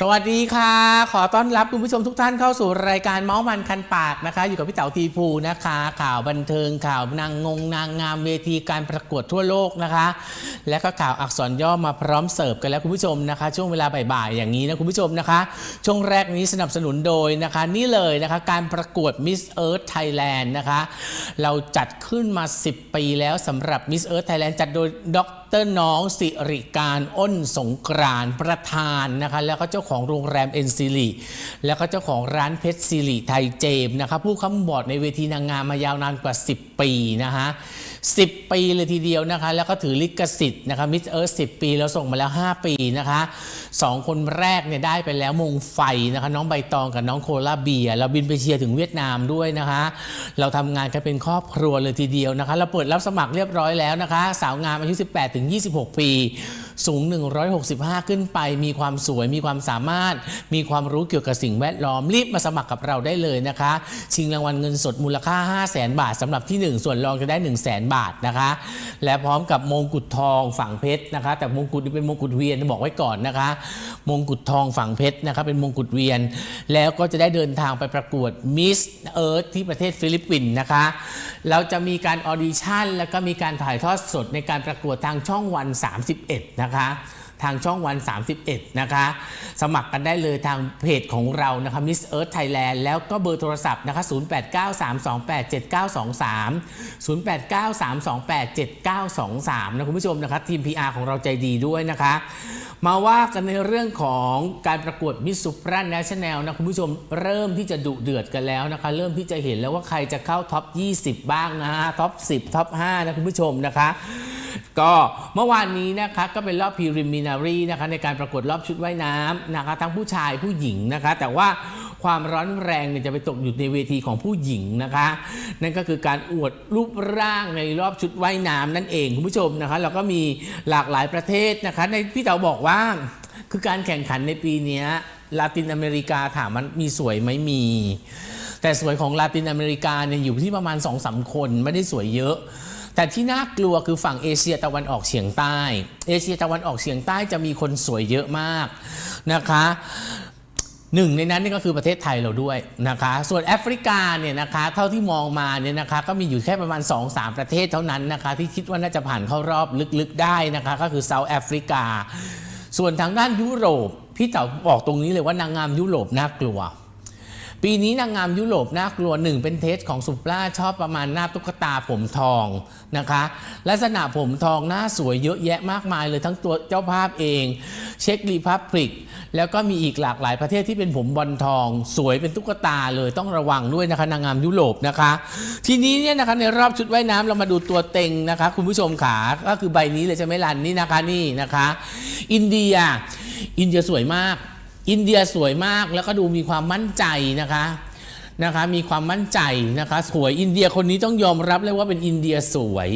สวัสดีค่ะ ขอต้อนรับคุณผู้ชมทุกท่านเข้าสู่รายการเมาส์มันคันปากนะคะ อยู่กับพี่เต๋าทีภูนะคะ ข่าวบันเทิงข่าวนางงงนางงามเวทีการประกวดทั่วโลกนะคะ และก็ข่าวอักษรย่อมาพร้อมเสิร์ฟกันแล้วคุณผู้ชมนะคะ ช่วงเวลาบ่ายๆอย่างนี้นะคุณผู้ชมนะคะ ช่วงแรกนี้สนับสนุนโดยนะคะ นี่เลยนะคะการประกวด Miss Earth Thailand นะคะ เราจัดขึ้นมา 10 ปีแล้วสำหรับ Miss Earth Thailand จัดโดยดร น้องสิริการอ้นสงกรานประธานนะคะแล้วก็เจ้าของโรงแรมเอ็นซิลีแล้วก็เจ้าของร้านเพชรซิลีไทยเจมนะคะผู้ค้ำบอร์ดในเวทีนางงามมายาวนานกว่า 10 ปีนะคะ 10 ปีเลยทีเดียวนะคะ แล้วก็ถือลิขสิทธิ์นะคะมิสเอิร์ธสิปีเราส่งมาแล้ว 5 ปีนะคะสองคนแรกเนี่ยได้ไปแล้วมงไฟนะคะ น้องใบตองกับน้องโคลาเบีย เราบินไปเชียร์ถึงเวียดนามด้วยนะคะ เราทำงานกันเป็นครอบครัวเลยทีเดียวนะคะ เราเปิดรับสมัครเรียบร้อยแล้วนะคะ สาวงามอายุ 18 ถึง 26 ปี สูง 165 ขึ้นไป มีความสวยมีความสามารถ มีความรู้เกี่ยวกับสิ่งแวดล้อมรีบมาสมัครกับเราได้เลยนะคะ ชิงรางวัลเงินสดมูลค่า 5 0 0 0 0 0บาทสำหรับที่ 1 ส่วนรองจะได้ 1 0 0 0 0 0บาทนะคะ และพร้อมกับมงกุฎทองฝั่งเพชรนะคะ แต่มงกุฎนี้เป็นมงกุฎเวียนบอกไว้ก่อนนะคะ มงกุฎทองฝั่งเพชรนะครับเป็นมงกุฎเวียน แล้วก็จะได้เดินทางไปประกวดมิสเอิร์ธที่ประเทศฟิลิปปินส์นะคะ เราจะมีการออดิชั่น แล้วก็มีการถ่ายทอดสดในการประกวดทางช่องวัน 31 นะคะ ทางช่องวัน 31 นะคะ สมัครกันได้เลยทางเพจของเรานะคะ Miss Earth Thailand แล้วก็เบอร์โทรศัพท์นะคะ 0893287923 0893287923 นะคุณผู้ชมนะคะทีม PR ของเราใจดีด้วยนะคะ มาว่ากันในเรื่องของการประกวด Miss Supra National นะคุณผู้ชมเริ่มที่จะดุเดือดกันแล้วนะคะ เริ่มที่จะเห็นแล้วว่าใครจะเข้าท็อป 20 บ้างนะฮะท็อป 10 ท็อป 5 นะคุณผู้ชมนะคะ ก็เมื่อวานนี้นะคะก็เป็นรอบ preliminary นะคะในการประกวดรอบชุดว่ายน้ำนะคะทั้งผู้ชายผู้หญิงนะคะ แต่ว่าความร้อนแรงเนี่ยจะไปตกอยู่ในเวทีของผู้หญิงนะคะ นั่นก็คือการอวดรูปร่างในรอบชุดว่ายน้ำนั่นเองคุณผู้ชมนะคะแล้วก็มีหลากหลายประเทศนะคะ ในพี่เต๋าบอกว่าคือการแข่งขันในปีนี้ลาตินอเมริกาถามมันมีสวยไหมมี แต่สวยของลาตินอเมริกาเนี่ยอยู่ที่ประมาณ2อสคนไม่ได้สวยเยอะ แต่ที่น่ากลัวคือฝั่งเอเชียตะวันออกเฉียงใต้ เอเชียตะวันออกเฉียงใต้จะมีคนสวยเยอะมากนะคะหนึ่งในนั้นนี่ก็คือประเทศไทยเราด้วยนะคะ ส่วนแอฟริกาเนี่ยนะคะ เท่าที่มองมาเนี่ยนะคะ ก็มีอยู่แค่ประมาณ 2-3 ประเทศเท่านั้นนะคะ ที่คิดว่าน่าจะผ่านเข้ารอบลึกๆได้นะคะ ก็คือเซาท์แอฟริกา ส่วนทางด้านยุโรป พี่เต๋าบอกตรงนี้เลยว่านางงามยุโรปน่ากลัว ปีนี้นางงามยุโรปน่ากลัวหนึ่งเป็นเทสของสุปราชอบประมาณหน้าตุ๊กตาผมทองนะคะ ลักษณะผมทองหน้าสวยเยอะแยะมากมายเลยทั้งตัวเจ้าภาพเอง เช็กรีพับพลิก แล้วก็มีอีกหลากหลายประเทศที่เป็นผมบอลทอง สวยเป็นตุ๊กตาเลยต้องระวังด้วยนะคะนางงามยุโรปนะคะ ทีนี้เนี่ยนะคะในรอบชุดว่ายน้ำเรามาดูตัวเต็งนะคะ คุณผู้ชมขาก็คือใบนี้เลยใช่ไหมลันนี่นะคะนี่นะคะ อินเดีย อินเดียสวยมาก อินเดียสวยมากแล้วก็ดูมีความมั่นใจนะคะนะคะ มีความมั่นใจนะคะสวยอินเดียคนนี้ต้องยอมรับเลยว่าเป็นอินเดียสวย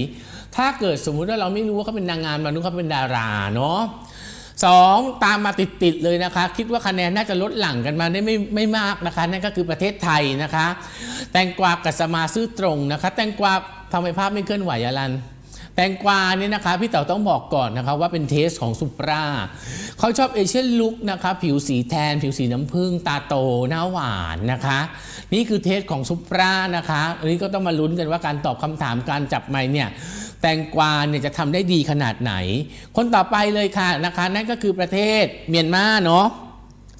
ถ้าเกิดสมมุติว่าเราไม่รู้ว่าเขาเป็นนางงามเรานึกเขาเป็นดาราเนาะสองตามมาติดๆเลยนะคะ คิดว่าคะแนนน่าจะลดหลั่งกันมาได้ไม่ไม่มากนะคะ นั่นก็คือประเทศไทยนะคะ แตงกวากัสมาซื่อตรงนะคะ แตงกวาทำไมภาพไม่เคลื่อนไหวอะลัน แตงกวาเนี่ยนะคะ พี่เต๋าต้องบอกก่อนนะคะว่าเป็นเทสของซุปราเขาชอบเอเชียนลุคนะคะผิวสีแทน ผิวสีน้ำผึ้งตาโตหน้าหวานนะคะ นี่คือเทสของซุปรานะคะอันนี้ก็ต้องมาลุ้นกันว่าการตอบคำถามการจับไมค์เนี่ยแตงกวาเนี่ยจะทำได้ดีขนาดไหน คนต่อไปเลยค่ะนะคะ นั่นก็คือประเทศเมียนมาเนาะ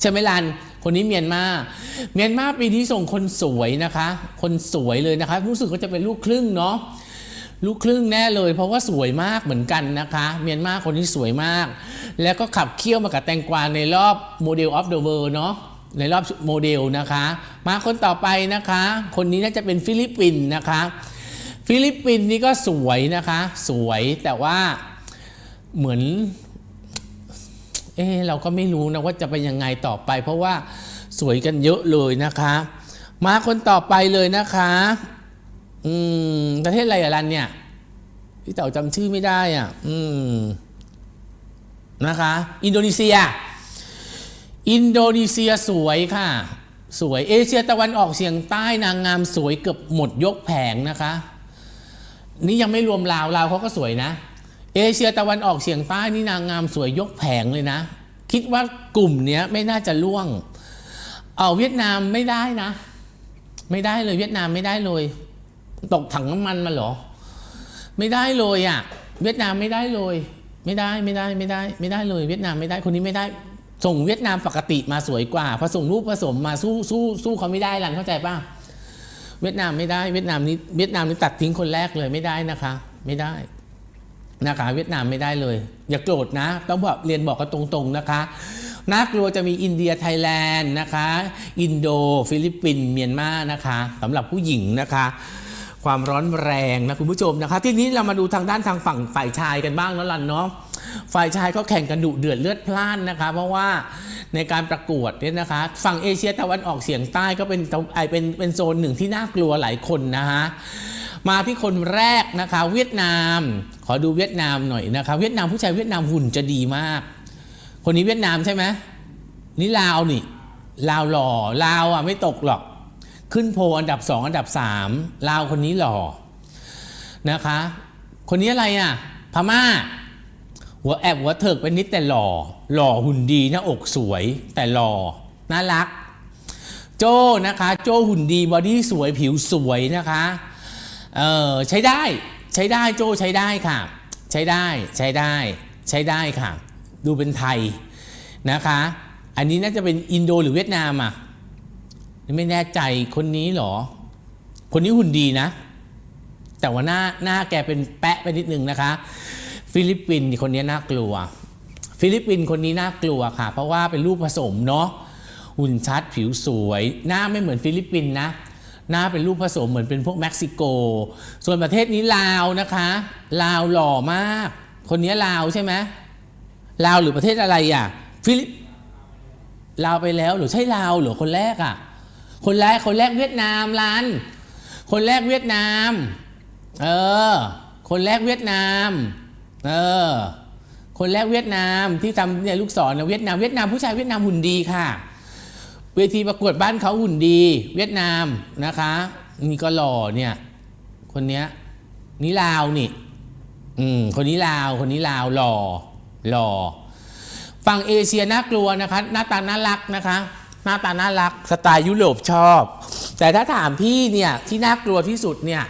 ใช่ไหมลันคนนี้เมียนมา เมียนมาปีนี้ส่งคนสวยนะคะ คนสวยเลยนะคะ รู้สึกว่าจะเป็นลูกครึ่งเนาะ ลูกครึ่งแน่เลย เพราะว่าสวยมากเหมือนกันนะคะ เมียนมาคนนี้สวยมาก แล้วก็ขับเคี่ยวมากับแตงกวาในรอบโมเดลออฟเดอะเวิร์เนาะในรอบโมเดลนะคะ มาคนต่อไปนะคะ คนนี้น่าจะเป็นฟิลิปปินส์นะคะ ฟิลิปปินส์นี่ก็สวยนะคะ สวยแต่ว่าเหมือนเอ๊ะเราก็ไม่รู้นะว่าจะเป็นยังไงต่อไป เพราะว่าสวยกันเยอะเลยนะคะ มาคนต่อไปเลยนะคะ อืม ประเทศอะไรอะรันเนี่ย พี่เต๋าจำชื่อไม่ได้อะ อืม นะคะ อินโดนีเซีย อินโดนีเซียสวยค่ะ สวยเอเชียตะวันออกเฉียงใต้นางงามสวยเกือบหมดยกแผงนะคะ นี่ยังไม่รวมลาวลาวเขาก็สวยนะ เอเชียตะวันออกเฉียงใต้นี่นางงามสวยยกแผงเลยนะ คิดว่ากลุ่มเนี้ยไม่น่าจะล่วง เอาเวียดนามไม่ได้นะ ไม่ได้เลยเวียดนามไม่ได้เลย ตกถังน้ำมันมาเหรอ ไม่ได้เลยอะ เวียดนามไม่ได้เลย ไม่ได้ไม่ได้ไม่ได้ ไม่ได้เลย เวียดนามไม่ได้คนนี้ไม่ได้ ส่งเวียดนามปกติมาสวยกว่าพอส่งรูปผสมมาสู้สู้สู้เขาไม่ได้ลันเข้าใจป่ะเวียดนามไม่ได้เวียดนามนี้เวียดนามนี้ตัดทิ้งคนแรกเลยไม่ได้นะคะ ไม่ได้นะคะเวียดนามไม่ได้เลย อย่าโกรธนะ ต้องบอกเรียนบอกกันตรงๆนะคะน่ากลัวจะมีอินเดียไทยแลนด์นะคะ อินโด ฟิลิปปินส์เมียนมานะคะสำหรับผู้หญิงนะคะ ความร้อนแรงนะคุณผู้ชมนะคะที่นี้เรามาดูทางด้านทางฝั่งฝ่ายชายกันบ้างแล้วลันเนาะฝ่ายชายก็แข่งกันดุเดือดเลือดพล่านนะคะ เพราะว่าในการประกวดเนี่ยนะคะ ฝั่งเอเชียตะวันออกเฉียงใต้ก็เป็นไอเป็นเป็นโซนหนึ่งที่น่ากลัวหลายคนนะคะมาที่คนแรกนะคะ เวียดนาม ขอดูเวียดนามหน่อยนะคะ เวียดนามผู้ชายเวียดนามหุ่นจะดีมาก คนนี้เวียดนามใช่ไหมนี่ลาวนี่ลาวหล่อลาวอะไม่ตกหรอก ขึ้นโพลอันดับสองอันดับสามลาวคนนี้หล่อนะคะ คนนี้อะไรอะ พม่า หัวแอบหัวเถิกเป็นนิดแต่หล่อ หล่อหุ่นดีหน้าอกสวยแต่หล่อน่ารัก โจ้นะคะ โจ้หุ่นดีบอดี้สวยผิวสวยนะคะเออใช้ได้ใช้ได้โจใช้ได้ค่ะ ใช้ได้ใช้ได้ใช้ได้ค่ะ ดูเป็นไทยนะคะ อันนี้น่าจะเป็นอินโดหรือเวียดนามอะ ไม่แน่ใจคนนี้หรอ คนนี้หุ่นดีนะ แต่ว่าหน้าหน้าแกเป็นแปะไปนิดนึงนะคะ ฟิลิปปินส์คนนี้น่ากลัว ฟิลิปปินส์คนนี้น่ากลัวค่ะ เพราะว่าเป็นรูปผสมเนาะหุ่นชัดผิวสวย หน้าไม่เหมือนฟิลิปปินส์นะหน้าเป็นรูปผสมเหมือนเป็นพวกเม็กซิโก ส่วนประเทศนี้ลาวนะคะ ลาวหล่อมาก คนนี้ลาวใช่ไหมลาวหรือประเทศอะไรอะ ฟิลิปลาวไปแล้วหรือใช่ลาวหรือคนแรกอะ คนแรกคนแรกเวียดนามลันคนแรกเวียดนาม เออ คนแรกเวียดนาม เออ คนแรกเวียดนามที่ทำเนี่ยลูกศรนะเวียดนามเวียดนามผู้ชายเวียดนามหุ่นดีค่ะ เวทีประกวดบ้านเขาหุ่นดี เวียดนามนะคะนี่ก็หล่อเนี่ย คนเนี้ยนี่ลาวนี่ อืม คนนี้ลาว คนนี้ลาวหล่อหล่อฝั่งเอเชียน่ากลัวนะคะ หน้าตาน่ารักนะคะ น้าตาน่ารักสไตล์ยุโรปชอบ แต่ถ้าถามพี่เนี่ยที่น่ากลัวที่สุดเนี่ย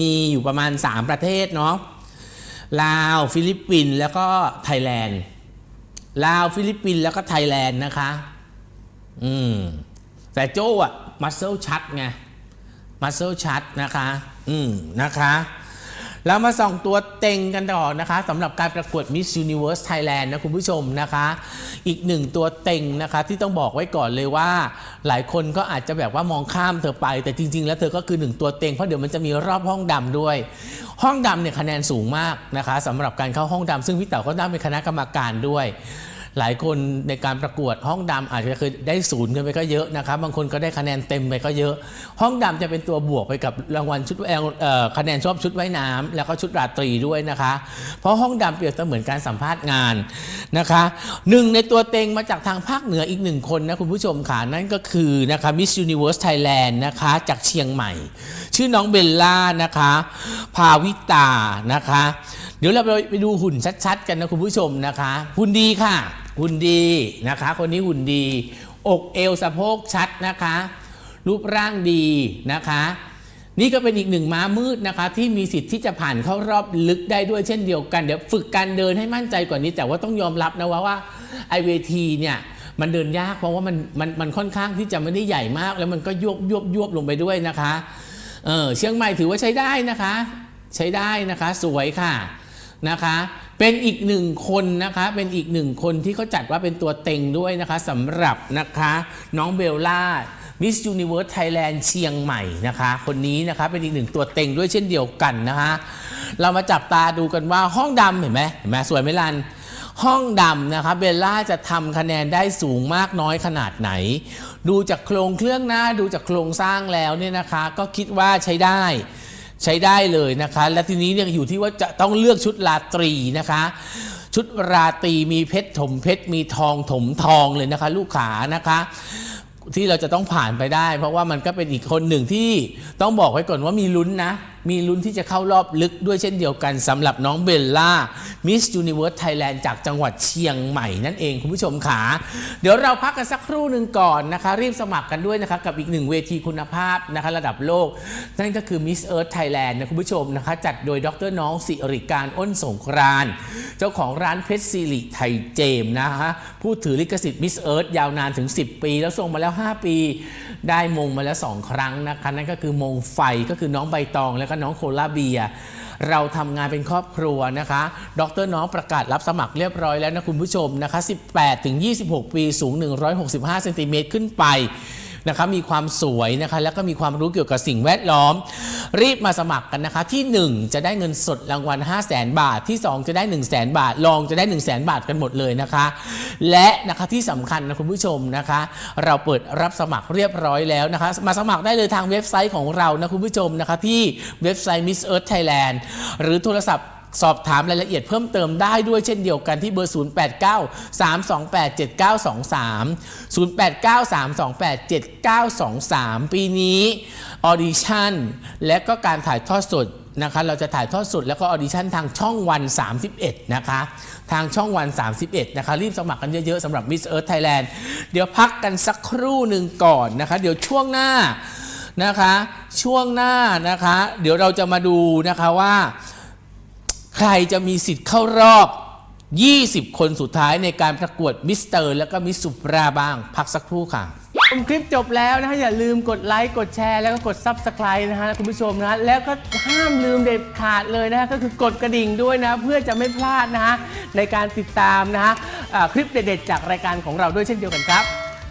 มีอยู่ประมาณ 3 ประเทศเนาะลาว ฟิลิปปินส์แล้วก็ไทยแลนด์ลาวฟิลิปปินส์แล้วก็ไทยแลนด์นะคะ อืม แต่โจ้อะมัสเซลชัดไง มัสเซลชัดนะคะ อืม นะคะ แล้วมาส่องตัวเต็งกันต่อนะคะสำหรับการประกวด Miss Universe Thailand นะคุณผู้ชมนะคะ อีกหนึ่งตัวเต็งนะคะที่ต้องบอกไว้ก่อนเลยว่า หลายคนก็อาจจะแบบว่ามองข้ามเธอไป แต่จริง ๆ แล้วเธอก็คือหนึ่งตัวเต็งเพราะเดี๋ยวมันจะมีรอบห้องดำด้วย ห้องดำเนี่ยคะแนนสูงมากนะคะสำหรับการเข้าห้องดำซึ่งพี่เต๋าก็นั่งเป็นคณะกรรมการด้วย หลายคนในการประกวดห้องดำอาจจะเคยได้ศูนย์กันไปก็เยอะนะครับ บางคนก็ได้คะแนนเต็มไปก็เยอะ ห้องดำจะเป็นตัวบวกไปกับรางวัลชุดคะแนนชอบชุดว่ายน้ำแล้วก็ชุดราตรีด้วยนะคะ เพราะห้องดำเปรียบเสมือนการสัมภาษณ์งานนะคะหนึ่งในตัวเต็งมาจากทางภาคเหนืออีกหนึ่งคนนะคุณผู้ชมค่ะนั่นก็คือนะคะ Miss Universe Thailand นะคะจากเชียงใหม่ ชื่อน้องเบลล่านะคะภาวิตานะคะ เดี๋ยวเราไปดูหุ่นชัดๆ กันนะคุณผู้ชมนะคะหุ่นดีค่ะ หุ่นดีนะคะ คนนี้หุ่นดี อกเอวสะโพกชัดนะคะ รูปร่างดีนะคะ นี่ก็เป็นอีกหนึ่งม้ามืดนะคะ ที่มีสิทธิ์ที่จะผ่านเข้ารอบลึกได้ด้วยเช่นเดียวกัน เดี๋ยวฝึกการเดินให้มั่นใจกว่านี้ แต่ว่าต้องยอมรับนะว่าว่าไอเวทีเนี่ยมันเดินยากเพราะว่ามันมันมันค่อนข้างที่จะไม่ได้ใหญ่มาก แล้วมันก็ยวบยวบยวบลงไปด้วยนะคะเออเชียงใหม่ถือว่าใช้ได้นะคะ ใช้ได้นะคะ สวยค่ะ นะคะเป็นอีกหนึ่งคนนะคะเป็นอีกหนึ่งคนที่เขาจัดว่าเป็นตัวเต็งด้วยนะคะสำหรับนะคะน้องเบลล่า Miss Universe Thailand เชียงใหม่นะคะคนนี้นะคะเป็นอีกหนึ่งตัวเต็งด้วยเช่นเดียวกันนะคะเรามาจับตาดูกันว่าห้องดำเห็นไหมเห็นไหมสวยไหมลันห้องดำนะคะเบลล่าจะทำคะแนนได้สูงมากน้อยขนาดไหน ดูจากโครงเครื่องหน้าดูจากโครงสร้างแล้วเนี่ยนะคะ ก็คิดว่าใช้ได้ ใช้ได้เลยนะคะ และทีนี้เนี่ยอยู่ที่ว่าจะต้องเลือกชุดราตรีนะคะ ชุดราตรีมีเพชรถมเพชรมีทองถมทองเลยนะคะ ลูกขานะคะที่เราจะต้องผ่านไปได้ เพราะว่ามันก็เป็นอีกคนหนึ่งที่ต้องบอกไว้ก่อนว่ามีลุ้นนะ มีลุ้นที่จะเข้ารอบลึกด้วยเช่นเดียวกันสำหรับน้องเบลล่า Miss Universe Thailand จากจังหวัดเชียงใหม่นั่นเองคุณผู้ชมขาเดี๋ยวเราพักกันสักครู่หนึ่งก่อนนะคะ รีบสมัครกันด้วยนะคะกับอีกหนึ่งเวทีคุณภาพนะคะระดับโลก นั่นก็คือ Miss Earth Thailand นะคุณผู้ชมนะคะ จัดโดยดรน้องสิริการอ้นสงกรานเจ้าของร้านเพชรสิริไทยเจมส์นะคะผู้ถือลิขสิทธิ์ Miss Earth ยาวนานถึง 10 ปี แล้วส่งมาแล้ว 5 ปี ได้มงมาแล้ว 2 ครั้งนะคะนั่นก็คือมงไฟก็คือน้องใบตองแล้วก็น้องโคลาเบีย เราทำงานเป็นครอบครัวนะคะ ดรน้องประกาศรับสมัครเรียบร้อยแล้วนะคุณผู้ชมนะคะ 18 ถึง 26 ปี สูง 165 เซนติเมตรขึ้นไป นะคะมีความสวยนะคะแล้วก็มีความรู้เกี่ยวกับสิ่งแวดล้อม รีบมาสมัครกันนะคะ ที่ 1 จะได้เงินสดรางวัล 5 0 0แสนบาท ที่ 2 จะได้ 1 0 0 0 0แสนบาทรองจะได้ 1 0 0 0 0แสนบาทกันหมดเลยนะคะ และนะคะที่สำคัญนะคุณผู้ชมนะคะ เราเปิดรับสมัครเรียบร้อยแล้วนะคะ มาสมัครได้เลยทางเว็บไซต์ของเรานะคุณผู้ชมนะคะที่เว็บไซต์ Miss Earth Thailand หรือโทรศัพท์ สอบถามรายละเอียดเพิ่มเติมได้ด้วยเช่นเดียวกันที่เบอร์ 089 328 7923 089 328 7923 ปีนี้ออดิชั่นและก็การถ่ายทอดสดนะคะเราจะถ่ายทอดสดแล้วก็ออดิชั่นทางช่องวัน 31 นะคะ ทางช่องวัน 31 นะคะ รีบสมัครกันเยอะ ๆสำหรับ Miss Earth Thailand เดี๋ยวพักกันสักครู่หนึ่งก่อนนะคะ เดี๋ยวช่วงหน้านะคะ ช่วงหน้านะคะ เดี๋ยวเราจะมาดูนะคะว่า ใครจะมีสิทธิ์เข้ารอบ 20 คนสุดท้ายในการประกวดมิสเตอร์ แล้วก็มิสสุปราบ้าง พักสักครู่ค่ะ ชมคลิปจบแล้วนะฮะอย่าลืมกดไลค์กดแชร์แล้วก็กด Subscribe นะฮะคุณผู้ชมนะฮะแล้วก็ห้ามลืมเด็ดขาดเลยนะฮะก็คือกดกระดิ่งด้วยนะ เพื่อจะไม่พลาดนะฮะในการติดตามนะฮะอ่าคลิปเด็ดๆจากรายการของเราด้วยเช่นเดียวกันครับ